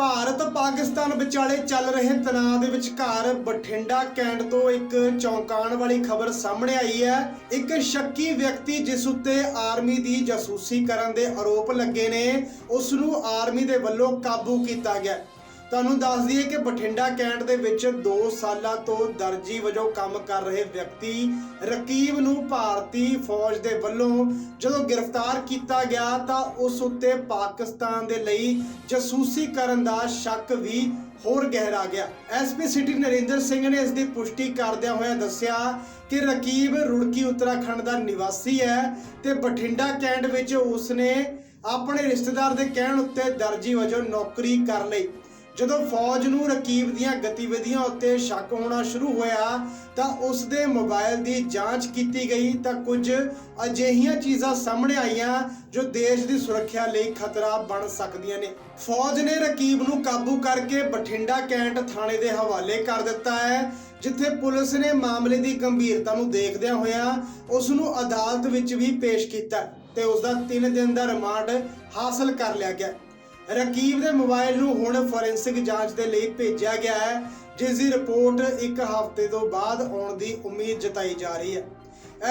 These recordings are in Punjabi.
ਭਾਰਤ ਪਾਕਿਸਤਾਨ ਵਿਚਾਲੇ ਚੱਲ ਰਹੇ ਤਣਾਅ ਦੇ ਵਿਚਕਾਰ ਬਠਿੰਡਾ ਕੈਂਟ ਤੋਂ ਇੱਕ ਚੌਂਕਾਣ ਵਾਲੀ ਖਬਰ ਸਾਹਮਣੇ ਆਈ ਹੈ। ਇੱਕ ਸ਼ੱਕੀ ਵਿਅਕਤੀ ਜਿਸ ਉੱਤੇ ਆਰਮੀ ਦੀ ਜਾਸੂਸੀ ਕਰਨ ਦੇ ਆਰੋਪ ਲੱਗੇ ਨੇ, ਉਸ ਨੂੰ ਆਰਮੀ ਦੇ ਵੱਲੋਂ ਕਾਬੂ ਕੀਤਾ ਗਿਆ। ਤੁਹਾਨੂੰ ਦੱਸ ਦਈਏ ਕਿ ਬਠਿੰਡਾ ਕੈਂਟ ਦੇ ਵਿੱਚ 2 ਸਾਲਾਂ ਤੋਂ ਦਰਜੀ ਵਜੋਂ ਕੰਮ ਕਰ ਰਹੇ ਵਿਅਕਤੀ ਰਕੀਬ ਨੂੰ ਭਾਰਤੀ ਫੌਜ ਦੇ ਵੱਲੋਂ ਜਦੋਂ ਗ੍ਰਿਫਤਾਰ ਕੀਤਾ ਗਿਆ ਤਾਂ ਉਸ ਉੱਤੇ ਪਾਕਿਸਤਾਨ ਦੇ ਲਈ ਜਾਸੂਸੀ ਕਰਨ ਦਾ ਸ਼ੱਕ ਵੀ ਹੋਰ ਗਹਿਰਾ ਗਿਆ। ਐਸਪੀ ਸਿਟੀ ਨਰਿੰਦਰ ਸਿੰਘ ਨੇ ਇਸ ਦੀ ਪੁਸ਼ਟੀ ਕਰਦਿਆਂ ਹੋਇਆ ਦੱਸਿਆ ਕਿ ਰਕੀਬ ਰੁੜਕੀ ਉੱਤਰਾਖੰਡ ਦਾ ਨਿਵਾਸੀ ਹੈ ਤੇ ਬਠਿੰਡਾ ਕੈਂਟ ਵਿੱਚ ਉਸਨੇ ਆਪਣੇ ਰਿਸ਼ਤੇਦਾਰ ਦੇ ਕਹਿਣ ਉੱਤੇ ਦਰਜੀ ਵਜੋਂ ਨੌਕਰੀ ਕਰ ਲਈ। ਜਦੋਂ ਫੌਜ ਨੂੰ ਰਕੀਬ ਦੀਆਂ ਗਤੀਵਿਧੀਆਂ ਉੱਤੇ ਸ਼ੱਕ ਹੋਣਾ ਸ਼ੁਰੂ ਹੋਇਆ, ਤਾਂ ਉਸ ਦੇ ਮੋਬਾਈਲ ਦੀ ਜਾਂਚ ਕੀਤੀ ਗਈ, ਤਾਂ ਕੁਝ ਅਜਿਹੀਆਂ ਚੀਜ਼ਾਂ ਸਾਹਮਣੇ ਆਈਆਂ ਜੋ ਦੇਸ਼ ਦੀ ਸੁਰੱਖਿਆ ਲਈ ਖਤਰਾ ਬਣ ਸਕਦੀਆਂ ਨੇ। ਫੌਜ ਨੇ ਰਕੀਬ ਨੂੰ ਕਾਬੂ ਕਰਕੇ ਬਠਿੰਡਾ ਕੈਂਟ ਥਾਣੇ ਦੇ ਹਵਾਲੇ ਕਰ ਦਿੱਤਾ ਹੈ, ਜਿੱਥੇ ਪੁਲਿਸ ਨੇ ਮਾਮਲੇ ਦੀ ਗੰਭੀਰਤਾ ਨੂੰ ਦੇਖਦਿਆਂ ਹੋਇਆਂ ਉਸ ਨੂੰ ਅਦਾਲਤ ਵਿੱਚ ਵੀ ਪੇਸ਼ ਕੀਤਾ ਤੇ ਉਸ ਦਾ 3 ਦਿਨ ਦਾ ਰਿਮਾਂਡ ਹਾਸਲ ਕਰ ਲਿਆ ਗਿਆ। ਰਕੀਬ ਦੇ ਮੋਬਾਈਲ ਨੂੰ ਹੁਣ ਫੋਰੈਂਸਿਕ ਜਾਂਚ ਦੇ ਲਈ ਭੇਜਿਆ ਗਿਆ ਹੈ, ਜਿਸ ਦੀ ਰਿਪੋਰਟ ਇੱਕ ਹਫ਼ਤੇ ਤੋਂ ਬਾਅਦ ਆਉਣ ਦੀ ਉਮੀਦ ਜਤਾਈ ਜਾ ਰਹੀ ਹੈ।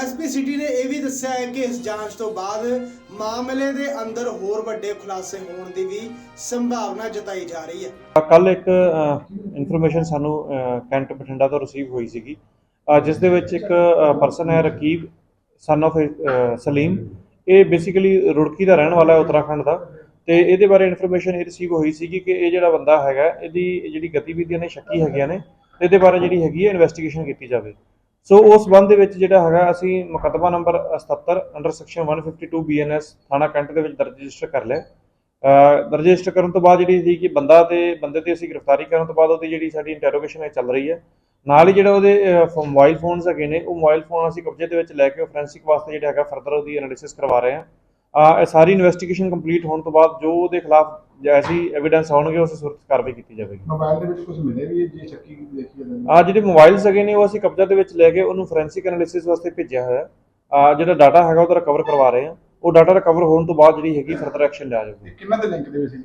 ਐਸਪੀ ਸਿਟੀ ਨੇ ਇਹ ਵੀ ਦੱਸਿਆ ਹੈ ਕਿ ਇਸ ਜਾਂਚ ਤੋਂ ਬਾਅਦ ਮਾਮਲੇ ਦੇ ਅੰਦਰ ਹੋਰ ਵੱਡੇ ਖੁਲਾਸੇ ਹੋਣ ਦੀ ਵੀ ਸੰਭਾਵਨਾ ਜਤਾਈ ਜਾ ਰਹੀ ਹੈ। ਕੱਲ ਇੱਕ ਇਨਫੋਰਮੇਸ਼ਨ ਸਾਨੂੰ ਕੈਂਟ ਬਠਿੰਡਾ ਤੋਂ ਰਿਸੀਵ ਹੋਈ ਸੀਗੀ। ਜਿਸ ਦੇ ਵਿੱਚ ਇੱਕ ਪਰਸਨ ਹੈ ਰਕੀਬ ਸਨ of ਸਲੀਮ। ਇਹ ਬੇਸਿਕਲੀ ਰੁੜਕੀ ਦਾ ਰਹਿਣ ਵਾਲਾ ਹੈ ਉੱਤਰਾਖੰਡ ਦਾ। ਤੇ ਇਹਦੇ ਬਾਰੇ ਇਨਫੋਰਮੇਸ਼ਨ ਇਹ ਰਿਸੀਵ ਹੋਈ ਸੀਗੀ ਕਿ ਇਹ ਜਿਹੜਾ ਬੰਦਾ ਹੈਗਾ, ਇਹਦੀ ਜਿਹੜੀ ਗਤੀਵਿਧੀਆਂ ਨੇ, ਸ਼ੱਕੀ ਹੈਗੀਆਂ ਨੇ ਇਹਦੇ ਬਾਰੇ ਜਿਹੜੀ ਹੈਗੀ ਹੈ ਇਨਵੈਸਟੀਗੇਸ਼ਨ ਕੀਤੀ ਜਾਵੇ। ਸੋ ਉਸ ਸੰਬੰਧ ਦੇ ਵਿੱਚ ਜਿਹੜਾ ਹੈਗਾ, ਅਸੀਂ ਮੁਕੱਦਮਾ ਨੰਬਰ 77 ਅੰਡਰ ਸੈਕਸ਼ਨ 152 ਬੀਐਨਐਸ ਥਾਣਾ ਕੈਂਟ ਦੇ ਵਿੱਚ ਦਰਜ ਰਜਿਸਟਰ ਕਰ ਲਿਆ। ਰਜਿਸਟਰ ਕਰਨ ਤੋਂ ਬਾਅਦ ਜਿਹੜੀ ਸੀ ਕਿ ਬੰਦਾ ਤੇ, ਬੰਦੇ ਤੇ ਅਸੀਂ ਗ੍ਰਿਫਤਾਰੀ ਕਰਨ ਤੋਂ ਬਾਅਦ ਉਹਦੀ ਜਿਹੜੀ ਸਾਡੀ ਇੰਟਰੋਗੇਸ਼ਨ ਹੈ ਚੱਲ ਰਹੀ ਹੈ। ਨਾਲ ਹੀ ਜਿਹੜਾ ਉਹਦੇ ਮੋਬਾਈਲ ਫੋਨਸ ਹੈਗੇ ਨੇ, ਉਹ ਮੋਬਾਈਲ ਫੋਨ ਅਸੀਂ ਕਬਜ਼ੇ ਦੇ ਵਿੱਚ ਲੈ ਕੇ ਫੋਰੈਂਸਿਕ ਵਾਸਤੇ ਜਿਹੜਾ ਹੈਗਾ ਫਰਦਰ ਉਹਦੀ ਐਨਾਲਿਸਿਸ ਕਰਵਾ ਰਹੇ ਹਾਂ। ਇਹ ਸਾਰੀ ਇਨਵੈਸਟੀਗੇਸ਼ਨ ਕੰਪਲੀਟ ਹੋਣ ਤੋਂ ਬਾਅਦ ਜੋ ਉਹਦੇ ਖਿਲਾਫ ਐਸੀ ਐਵੀਡੈਂਸ ਆਉਣਗੇ ਉਸ ਸੂਰਤ ਕਾਰਵਾਈ ਕੀਤੀ ਜਾਵੇਗੀ। ਮੋਬਾਈਲ ਦੇ ਵਿੱਚ ਕੁਝ ਮਿਲੇ ਵੀ ਹੈ ਜੇ? ਸ਼ੱਕੀ ਦੇਖੀ ਜਾਂਦੀ ਆ ਜਿਹੜੇ ਮੋਬਾਈਲਸ ਹੈਗੇ ਨੇ ਉਹ ਅਸੀਂ ਕਬਜ਼ਾ ਦੇ ਵਿੱਚ ਲੈ ਕੇ ਉਹਨੂੰ ਫੋਰੈਂਸਿਕ ਐਨਾਲਿਸਿਸ ਵਾਸਤੇ ਭੇਜਿਆ ਹੋਇਆ ਆ ਜਿਹੜਾ ਡਾਟਾ ਹੈਗਾ ਉਹਦਾ ਰਿਕਵਰ ਕਰਵਾ ਰਹੇ ਹਾਂ। ਉਹ ਡਾਟਾ ਰਿਕਵਰ ਹੋਣ ਤੋਂ ਬਾਅਦ ਜਿਹੜੀ ਹੈਗੀ ਫਰਦਰ ਐਕਸ਼ਨ ਲਿਆ ਜਾਊਗਾ। ਕਿੰਨਾ ਦੇ ਲਿੰਕ ਦੇ ਵਿੱਚ ਸੀ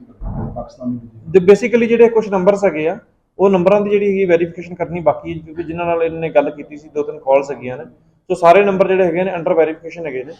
ਪਾਕਿਸਤਾਨੀ ਤੇ ਬੇਸਿਕਲੀ ਜਿਹੜੇ ਕੁਝ ਨੰਬਰਸ ਹੈਗੇ ਆ ਉਹ ਨੰਬਰਾਂ ਦੀ ਜਿਹੜੀ ਹੈਗੀ ਵੈਰੀਫਿਕੇਸ਼ਨ ਕਰਨੀ ਬਾਕੀ ਹੈ ਕਿਉਂਕਿ ਜਿਨ੍ਹਾਂ ਨਾਲ ਇਹਨਾਂ ਗੱਲ ਕੀਤੀ ਸੀ ਦੋ ਤਿੰਨ ਕਾਲਸ ਹੈਗੀਆਂ ਨੇ। ਸੋ ਸਾਰੇ ਨੰਬਰ ਜਿਹੜੇ ਹੈਗੇ ਨੇ ਅੰਡਰ ਵੈਰੀਫਿਕੇਸ਼ਨ ਹੈਗੇ ਨੇ।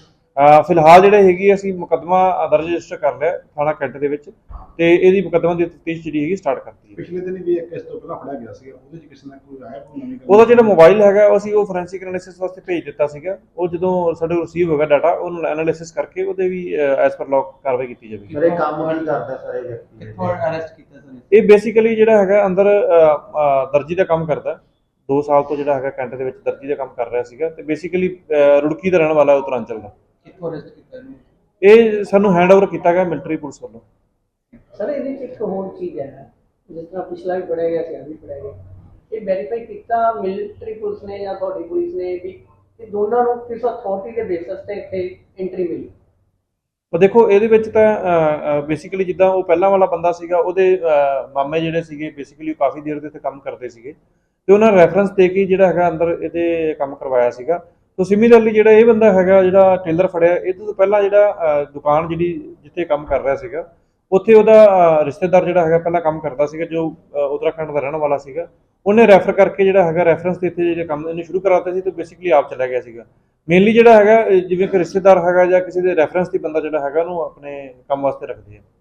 ਫਿਲਹਾਲ ਜਿਹੜੇ ਹੈਗੀ ਅਸੀਂ ਮੁਕੱਦਮਾ ਦਰਜ ਰਜਿਸਟਰ ਕਰ ਲਿਆ ਥਾਣਾ ਕੈਂਟ ਦੇ ਵਿੱਚ ਤੇ ਇਹਦੀ ਮੁਕੱਦਮਾ ਦੀ ਤਫਤੀਸ਼ ਜਿਹੜੀ ਹੈਗੀ ਸਟਾਰਟ ਕਰਤੀ ਹੈ। ਪਿਛਲੇ ਦਿਨ ਵੀ ਇੱਕ ਇਸ ਤੋਂ ਪਹਿਲਾਂ ਫੜਿਆ ਗਿਆ ਸੀ ਉਹਦੇ ਚ ਕਿਸੇ ਨਾਲ ਕੋਈ ਆਇਆ ਕੋਈ ਨਵੀਂ ਗੱਲ? ਉਹਦਾ ਜਿਹੜਾ ਮੋਬਾਈਲ ਹੈਗਾ ਉਹ ਅਸੀਂ ਉਹ ਫੋਰੈਂਸਿਕ ਐਨਾਲਿਸਿਸ ਵਾਸਤੇ ਭੇਜ ਦਿੱਤਾ ਸੀਗਾ। ਉਹ ਜਦੋਂ ਸਾਡੇ ਰਿਸੀਵ ਹੋ ਗਿਆ ਡਾਟਾ ਉਹਨੂੰ ਐਨਾਲਿਸਿਸ ਕਰਕੇ ਉਹਦੇ ਵੀ ਐਸ ਪਰ ਲੌਕ ਕਾਰਵਾਈ ਕੀਤੀ ਜਾਵੇਗੀ। ਮੇਰੇ ਕੰਮ ਕੀ ਕਰਦਾ ਸਾਰੇ ਵਿਅਕਤੀ ਕਿੱਥੋਂ ਅਰੈਸਟ ਕੀਤਾ ਸਰ ਇਹ ਬੇਸਿਕਲੀ ਜਿਹੜਾ ਹੈਗਾ ਅੰਦਰ ਦਰਜੀ ਦਾ ਕੰਮ ਕਰਦਾ। 2 ਸਾਲ ਤੋਂ ਜਿਹੜਾ ਹੈਗਾ ਕੈਂਟ ਦੇ ਵਿੱਚ ਦਰਜੀ ਦਾ ਕੰਮ ਕਰ ਰਿਹਾ ਸੀਗਾ ਤੇ ਬੇਸਿਕਲੀ ਰੁੜਕੀ ਦਾ ਰਹਿਣ ਵਾਲਾ ਉੱਤਰਾਂਚਲ ਦਾ ਕਿੱਥੋਂ ਅਰੈਸਟ ਕੀਤਾ ਇਹਨੂੰ? ਇਹ ਸਾਨੂੰ ਹੈਂਡਓਵਰ ਕੀਤਾ ਗਿਆ ਮਿਲਟਰੀ ਪੁਲਿਸ ਵੱਲੋਂ। ਸਰ ਇਹਦੇ ਵਿੱਚ ਇੱਕ ਹੋਰ ਚੀਜ਼ ਹੈ। ਜਿਸ ਤਰ੍ਹਾਂ ਪਿਛਲਾ ਵੀ ਪੜਿਆ ਗਿਆ ਸੀ ਵੀ ਪੜਿਆ ਗਿਆ। ਇਹ ਵੈਰੀਫਾਈ ਕੀਤਾ ਮਿਲਟਰੀ ਪੁਲਿਸ ਨੇ ਜਾਂ ਤੁਹਾਡੀ ਪੁਲਿਸ ਨੇ ਵੀ ਇਹ ਦੋਨਾਂ ਨੂੰ ਕਿਸ ਅਥਾਰਟੀ ਦੇ ਬੇਸਿਸ ਤੇ ਇੱਥੇ ਐਂਟਰੀ ਮਿਲੀ? ਉਹ ਦੇਖੋ ਇਹਦੇ ਵਿੱਚ ਤਾਂ ਬੇਸਿਕਲੀ ਜਿੱਦਾਂ ਉਹ ਪਹਿਲਾਂ ਵਾਲਾ ਬੰਦਾ ਸੀਗਾ ਉਹਦੇ ਮਾਮੇ ਜਿਹੜੇ ਸੀਗੇ ਬੇਸਿਕਲੀ ਕਾਫੀ ਦੇਰ ਦੇ ਇੱਥੇ ਕੰਮ ਕਰਦੇ ਸੀਗੇ। ਤੇ ਉਹਨਾਂ ਰੈਫਰੈਂਸ ਦੇ ਕੇ ਜਿਹੜਾ ਹੈਗਾ ਅੰਦਰ ਇਹਦੇ ਕੰਮ ਕਰਵਾਇਆ ਸੀਗਾ। ਸੋ ਸਿਮਿਲਰਲੀ ਜਿਹੜਾ ਇਹ ਬੰਦਾ ਹੈਗਾ ਜਿਹੜਾ ਟੇਲਰ ਫੜਿਆ ਇਹ ਤੋਂ ਪਹਿਲਾਂ ਜਿਹੜਾ ਦੁਕਾਨ ਜਿਹੜੀ ਜਿੱਥੇ ਕੰਮ ਕਰ ਰਿਹਾ ਸੀਗਾ ਉੱਥੇ ਉਹਦਾ ਰਿਸ਼ਤੇਦਾਰ ਜਿਹੜਾ ਹੈਗਾ ਪਹਿਲਾਂ ਕੰਮ ਕਰਦਾ ਸੀਗਾ ਜੋ ਅਹ, ਉੱਤਰਾਖੰਡ ਦਾ ਰਹਿਣ ਵਾਲਾ ਸੀਗਾ। ਉਹਨੇ ਰੈਫਰ ਕਰਕੇ ਜਿਹੜਾ ਹੈਗਾ ਰੈਫਰੈਂਸ ਦੇ ਇੱਥੇ ਜਿਹੜਾ ਕੰਮ ਇਹਨੇ ਸ਼ੁਰੂ ਕਰਾਤੇ ਸੀ ਤੇ ਬੇਸਿਕਲੀ ਆਪ ਚਲਾ ਗਿਆ ਸੀਗਾ। ਮੇਨਲੀ ਜਿਹੜਾ ਹੈਗਾ ਜਿਵੇਂ ਕਿ ਰਿਸ਼ਤੇਦਾਰ ਹੈਗਾ ਜਾਂ ਕਿਸੇ ਦੇ ਰੈਫਰੈਂਸ ਦੀ ਬੰਦਾ ਜਿਹੜਾ ਹੈਗਾ ਉਹਨੂੰ ਆਪਣੇ ਕੰਮ ਵਾਸਤੇ ਰੱਖਦੇ ਆ।